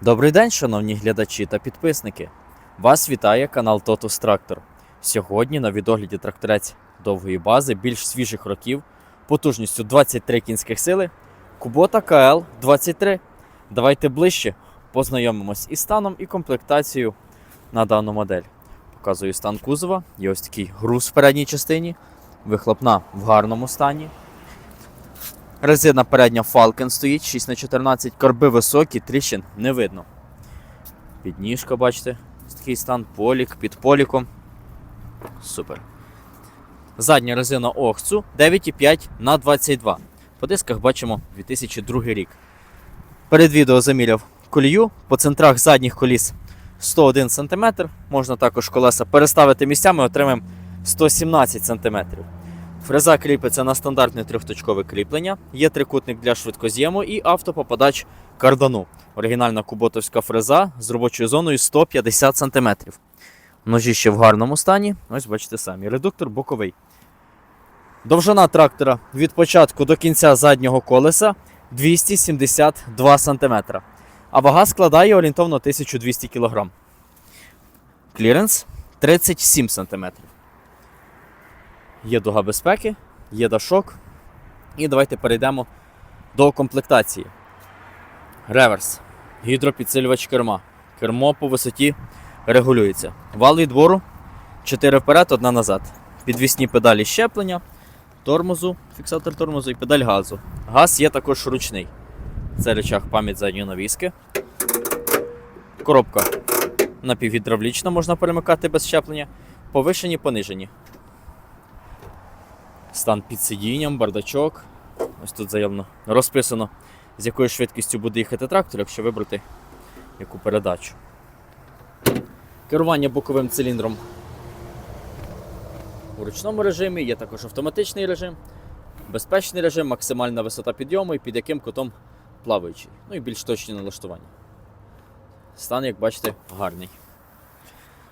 Добрий день, шановні глядачі та підписники. Вас вітає канал Totus Tractor. Сьогодні на відогляді тракторець довгої бази більш свіжих років, потужністю 23 кінських сили, Кубота КЛ 23. Давайте ближче познайомимось із станом і комплектацією на дану модель. Показую стан кузова. Є ось такий груз в передній частині, вихлопна в гарному стані. Резина передня Falcon стоїть 6х14, корби високі, тріщин не видно. Підніжка, бачите, такий стан, полік під поліком. Супер. Задня резина Охцу 9,5 на 22. По дисках бачимо 2002 рік. Перед відео заміряв колію. По центрах задніх коліс 101 см. Можна також колеса переставити місцями, отримаємо 117 см. Фреза кріпиться на стандартне трьохточкове кріплення, є трикутник для швидкоз'єму і автопопадач кардану. Оригінальна куботовська фреза з робочою зоною 150 см. Ножі ще в гарному стані. Ось бачите самі. Редуктор боковий. Довжина трактора від початку до кінця заднього колеса 272 см. А вага складає орієнтовно 1200 кг. Кліренс 37 см. Є дуга безпеки, є дашок. І давайте перейдемо до комплектації. Реверс. Гідропідсилювач керма. Кермо по висоті регулюється. Вал відбору 4 вперед, 1 назад. Підвісні педалі щеплення, тормозу, фіксатор тормозу і педаль газу. Газ є також ручний. Це речах пам'ять задньої навіски. Коробка напівгідравлічна, можна перемикати без щеплення. Повишені, понижені. Стан під сидінням, бардачок. Ось тут заявно розписано, з якою швидкістю буде їхати трактор, якщо вибрати яку передачу. Керування боковим циліндром у ручному режимі, є також автоматичний режим, безпечний режим, максимальна висота підйому і під яким кутом плаваючий. Ну і більш точні налаштування. Стан, як бачите, гарний.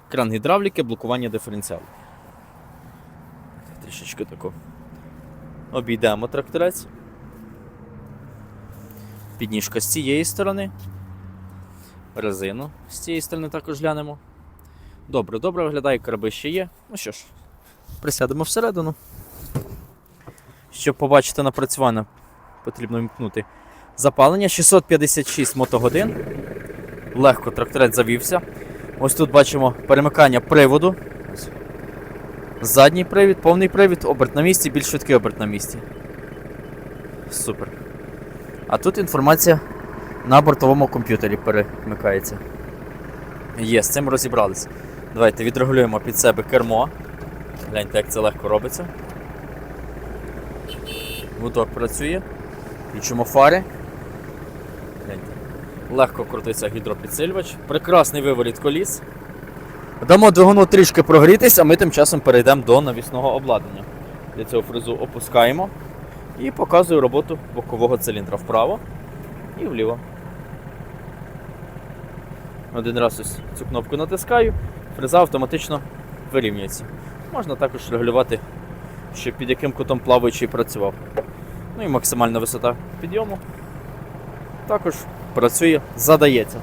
Кран гідравліки, блокування диференціалу. Трішечки тако обійдемо тракторець. Підніжка з цієї сторони. Резину з цієї сторони також глянемо. Добре, добре виглядає, кораби ще є. Ну що ж, присядемо всередину. Щоб побачити напрацювання, потрібно вмкнути запалення 656 мотогодин. Легко тракторець завівся. Ось тут бачимо перемикання приводу. Задній привід, повний привід, оберт на місці, більш швидкий оберт на місці. Супер. А тут інформація на бортовому комп'ютері перемикається. Є, з цим розібрались. Давайте відрегулюємо під себе кермо. Гляньте, як це легко робиться. Гудок працює. Включимо фари. Гляньте. Легко крутиться гідропідсилювач. Прекрасний виворіт коліс. Дамо двигуну трішки прогрітись, а ми тим часом перейдемо до навісного обладнання. Для цього фрезу опускаємо і показую роботу бокового циліндра вправо і вліво. Один раз ось цю кнопку натискаю, фреза автоматично вирівнюється. Можна також регулювати, щоб під яким кутом плаваючий працював. Ну і максимальна висота підйому також працює, задається.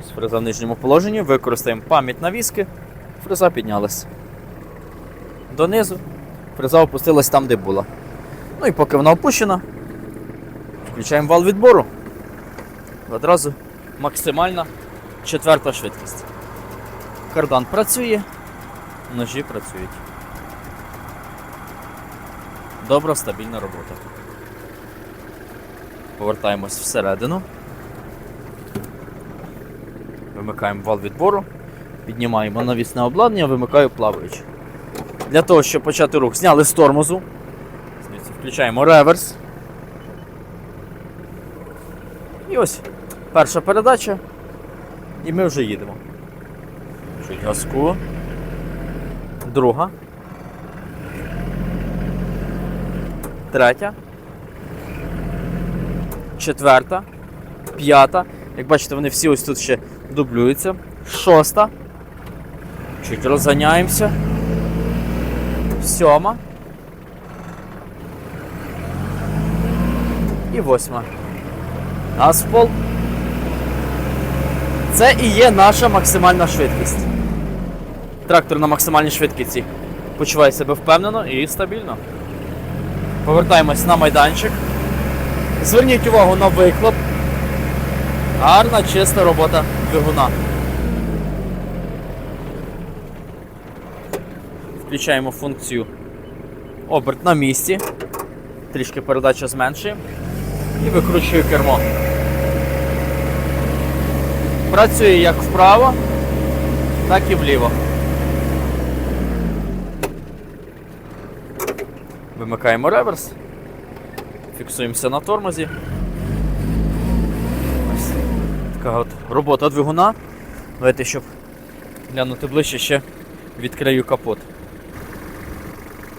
Ось Фреза в нижньому положенні, використаємо пам'ять навіски, фреза піднялась. Донизу фреза опустилась там, де була. Ну і поки вона опущена, включаємо вал відбору. Одразу максимальна четверта швидкість. Кардан працює, ножі працюють. Добра, стабільна робота. Повертаємось всередину. Вимикаємо вал відбору, піднімаємо навісне обладнання, вимикаю плаваючи. Для того, щоб почати рух, зняли з тормозу. Включаємо реверс. І ось перша передача. І ми вже їдемо. Газку. Друга. Третя. Четверта. П'ята. Як бачите, вони всі ось тут ще дублюються. Шоста. Чуть розганяємося. Сьома. І восьма. Газ в пол. Це і є наша максимальна швидкість. Трактор на максимальній швидкості почуває себе впевнено і стабільно. Повертаємось на майданчик. Зверніть увагу на вихлоп. Гарна, чиста робота двигуна. Включаємо функцію оберт на місці. Трішки передача зменшуємо. І викручую кермо. Працює як вправо, так і вліво. Вимикаємо реверс. Фіксуємося на тормозі. Така от робота двигуна. Давайте, щоб глянути ближче, ще відкрию капот.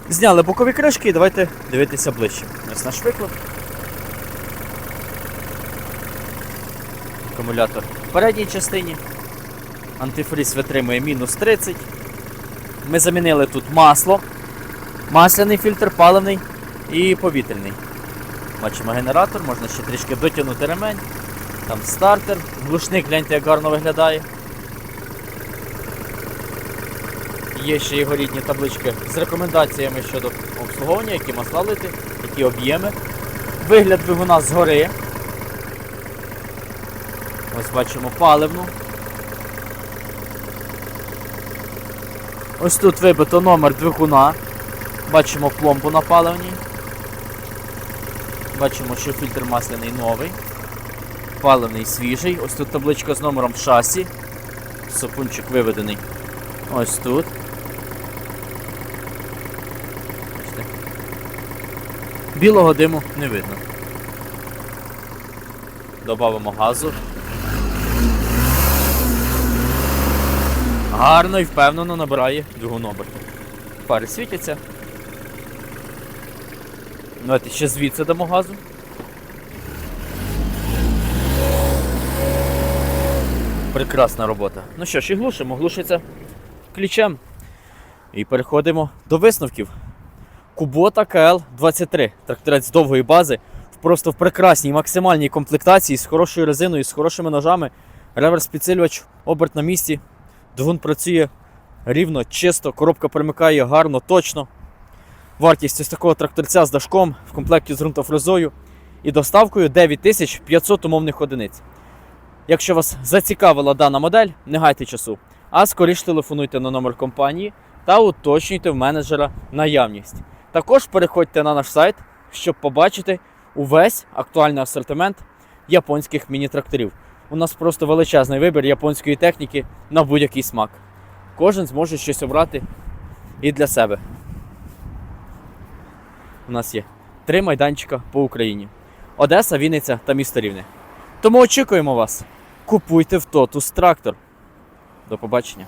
Зняли бокові кришки і давайте дивитися ближче. Ось наш вихлоп. Акумулятор в передній частині. Антифриз витримує мінус 30. Ми замінили тут масло, масляний фільтр, паливний і повітряний. Бачимо генератор, можна ще трішки дотягнути ремень. Там стартер, глушник, гляньте, як гарно виглядає. Є ще його рідні таблички з рекомендаціями щодо обслуговування, які масла лити, які об'єми. Вигляд двигуна згори. Ось бачимо паливну. Ось тут вибито номер двигуна. Бачимо пломбу на паливній. Бачимо, що фільтр масляний новий. Паливний свіжий. Ось тут табличка з номером шасі. Сапунчик виведений. Ось тут. Білого диму не видно. Добавимо газу. Гарно і впевнено набирає двигун. Фари світяться. Давайте ще звідси дамо газу. Прекрасна робота. Ну що ж, і глушимо, глушиться ключем. І переходимо до висновків. Кубота КЛ-23. Тракторець довгої бази. Просто в прекрасній максимальній комплектації з хорошою резиною, з хорошими ножами. Реверс підсилювач, оберт на місці. Двигун працює рівно, чисто, коробка перемикає гарно, точно. Вартість ось такого тракторця з дашком в комплекті з ґрунтофрезою і доставкою 9500 умовних одиниць. Якщо вас зацікавила дана модель, не гайте часу, а скоріш телефонуйте на номер компанії та уточнюйте в менеджера наявність. Також переходьте на наш сайт, щоб побачити увесь актуальний асортимент японських міні-тракторів. У нас просто величезний вибір японської техніки на будь-який смак. Кожен зможе щось обрати і для себе. У нас є три майданчика по Україні: Одеса, Вінниця та місто Рівне. Тому очікуємо вас. Купуйте в Тотус трактор. До побачення.